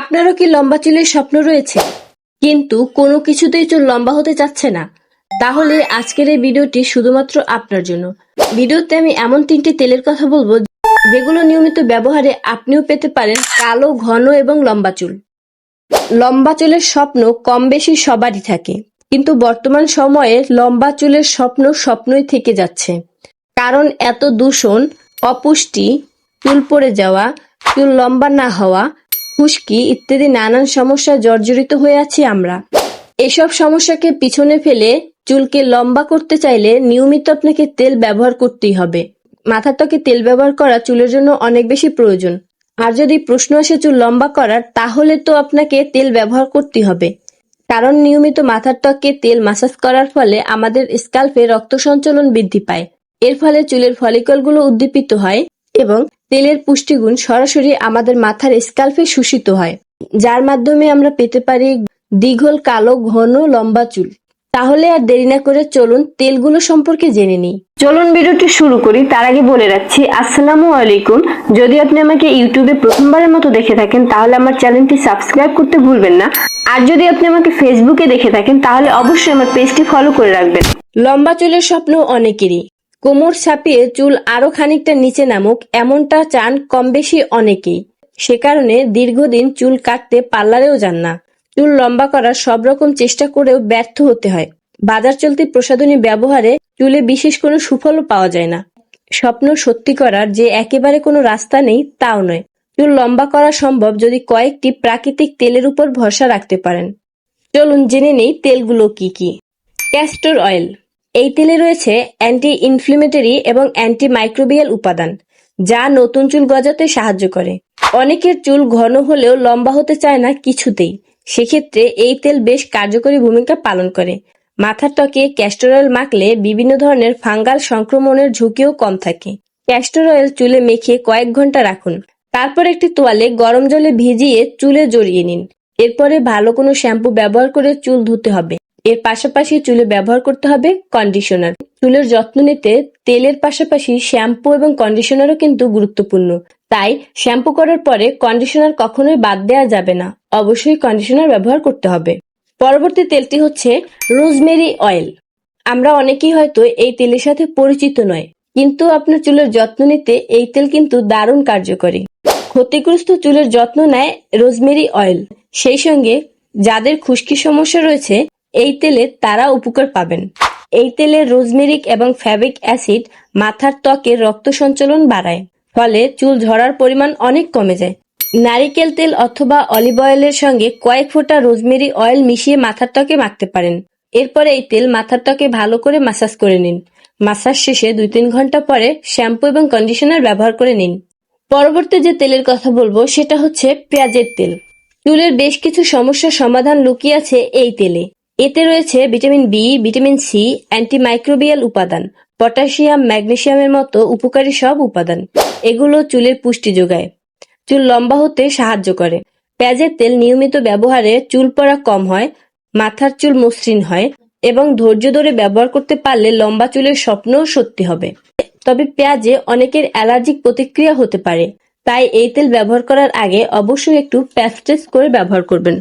আপনারও কি লম্বা চুলের স্বপ্ন রয়েছে? কিন্তু কোনো কিছুতেই চুল লম্বা হতে চাচ্ছে না। তাহলে আজকের এই ভিডিওটি শুধুমাত্র আপনার জন্য। ভিডিওতে আমি এমন তিনটি তেলের কথা বলব যেগুলো নিয়মিত ব্যবহারে আপনিও পেতে পারেন কালো, ঘন এবং লম্বা চুল। লম্বা চুলের স্বপ্ন কম বেশি সবারই থাকে, কিন্তু বর্তমান সময়ে লম্বা চুলের স্বপ্ন স্বপ্নই থেকে যাচ্ছে। কারণ এত দূষণ, অপুষ্টি, চুল পড়ে যাওয়া, চুল লম্বা না হওয়া খুশকি ইত্যাদি নানান সমস্যায় জর্জরিত হয়ে আছি আমরা। এসব সমস্যাকে পিছনে ফেলে চুলকে লম্বা করতে চাইলে নিয়মিত আপনাকে তেল ব্যবহার করতেই হবে। মাথার ত্বকে তেল ব্যবহার করা চুলের জন্য অনেক বেশি প্রয়োজন। আর যদি প্রশ্ন আসে চুল লম্বা করার, তাহলে তো আপনাকে তেল ব্যবহার করতেই হবে। কারণ নিয়মিত মাথার ত্বকে তেল মাসাজ করার ফলে আমাদের স্কাল্পে রক্ত সঞ্চালন বৃদ্ধি পায়। এর ফলে চুলের ফলিকলগুলো উদ্দীপিত হয়। এবং তেলের পুষ্টিগুণ সরাসরি আমাদের মাথার স্কাল্পে শোষিত হয় যার মাধ্যমে আমরা পেতে পারি দীঘল কালো ঘন লম্বা চুল। তাহলে আর দেরি না করে চলুন তেলগুলো সম্পর্কে জেনে নিই। চলুন ভিডিওটি শুরু করি তার আগে বলে রাখছি আসসালামু আলাইকুম। যদি আপনি আমাকে ইউটিউবে প্রথমবারের মতো দেখে থাকেন তাহলে আমার চ্যানেলটি সাবস্ক্রাইব করতে ভুলবেন না। আর যদি আপনি আমাকে ফেসবুকে দেখে থাকেন তাহলে অবশ্যই আমার পেজটি ফলো করে রাখবেন। লম্বা চুলের স্বপ্ন অনেকেরই। কোমর ছাপিয়ে চুল আরও খানিকটা নিচে নামুক, এমনটা চান কম বেশি অনেকেই। সে কারণে দীর্ঘদিন চুল কাটতে পার্লারেও যান না। চুল লম্বা করার সব রকম চেষ্টা করেও ব্যর্থ হতে হয়। বাজার চলতি প্রসাধনী ব্যবহারে চুলে বিশেষ কোনো সুফলও পাওয়া যায় না। স্বপ্ন সত্যি করার যে একেবারে কোনো রাস্তা নেই, তাও নয়। চুল লম্বা করা সম্ভব যদি কয়েকটি প্রাকৃতিক তেলের উপর ভরসা রাখতে পারেন। চলুন জেনে নেই তেলগুলো কি কি। ক্যাস্টর অয়েল এই তেলে রয়েছে অ্যান্টি ইনফ্লেমেটরি এবং অ্যান্টি মাইক্রোবিয়াল উপাদান, যা নতুন চুল গজাতে সাহায্য করে। অনেকের চুল ঘন হলেও লম্বা হতে চায় না কিছুতেই। সেক্ষেত্রে এই তেল বেশ কার্যকরী ভূমিকা পালন করে। মাথার ত্বকে ক্যাস্টর অয়েল মাখলে বিভিন্ন ধরনের ফাঙ্গাল সংক্রমণের ঝুঁকিও কম থাকে। ক্যাস্টর অয়েল চুলে মেখে কয়েক ঘণ্টা রাখুন। তারপর একটি তোয়ালে গরম জলে ভিজিয়ে চুলে জড়িয়ে নিন। এরপরে ভালো কোনো শ্যাম্পু ব্যবহার করে চুল ধুতে হবে। এর পাশাপাশি চুলে ব্যবহার করতে হবে কন্ডিশনার চুলের যত্ন নিতে তেলের পাশাপাশি শ্যাম্পু এবং কন্ডিশনারও কিন্তু গুরুত্বপূর্ণ। তাই শ্যাম্পু করার পরে কন্ডিশনার কখনোই বাদ দেওয়া যাবে না। অবশ্যই কন্ডিশনার ব্যবহার করতে হবে। পরবর্তী তেলটি হচ্ছে রোজমেরি অয়েল আমরা অনেকেই হয়তো এই তেলের সাথে পরিচিত নয়, কিন্তু আপনার চুলের যত্ন নিতে এই তেল কিন্তু দারুণ কার্যকরী। ক্ষতিগ্রস্ত চুলের যত্ন নেয় রোজমেরি অয়েল সেই সঙ্গে যাদের খুশকি সমস্যা রয়েছে এই তেলে তারা উপকার পাবেন। এই তেলে রোজমেরিক এবং ফ্যাবিক অ্যাসিড মাথার ত্বকে রক্ত সঞ্চালন বাড়ায়, ফলে চুল ঝরার পরিমাণ অনেক কমে যায়। নারিকেল তেল অথবা অলিভ অয়েলের সঙ্গে কয়েক ফোঁটা রোজমেরি অয়েল মিশিয়ে মাথার ত্বকে মাখতে পারেন। এরপরে এই তেল মাথার ত্বকে ভালো করে মাসাজ করে নিন। মাসাজ শেষে দুই তিন ঘণ্টা পরে শ্যাম্পু এবং কন্ডিশনার ব্যবহার করে নিন। পরবর্তী যে তেলের কথা বলব, সেটা হচ্ছে পেঁয়াজের তেল। চুলের বেশ কিছু সমস্যার সমাধান লুকিয়ে আছে এই তেলে। এতে রয়েছে vitamin B, vitamin C antimicrobial উপাদান পটাশিয়াম ম্যাগনেসিয়ামের মতো উপকারী সব উপাদান। এগুলো চুলের পুষ্টি যোগায়। চুল লম্বা হতে সাহায্য করে। পেঁয়াজের তেল নিয়মিত ব্যবহারে চুল পড়া কম হয়, মাথার চুল মসৃণ হয় এবং ধৈর্য ধরে ব্যবহার করতে পারলে লম্বা চুলের স্বপ্নও সত্যি হবে। তবে পেঁয়াজে অনেকের অ্যালার্জিক প্রতিক্রিয়া হতে পারে, তাই এই তেল ব্যবহার করার আগে অবশ্যই একটু প্যাচ টেস্ট করে ব্যবহার করবেন।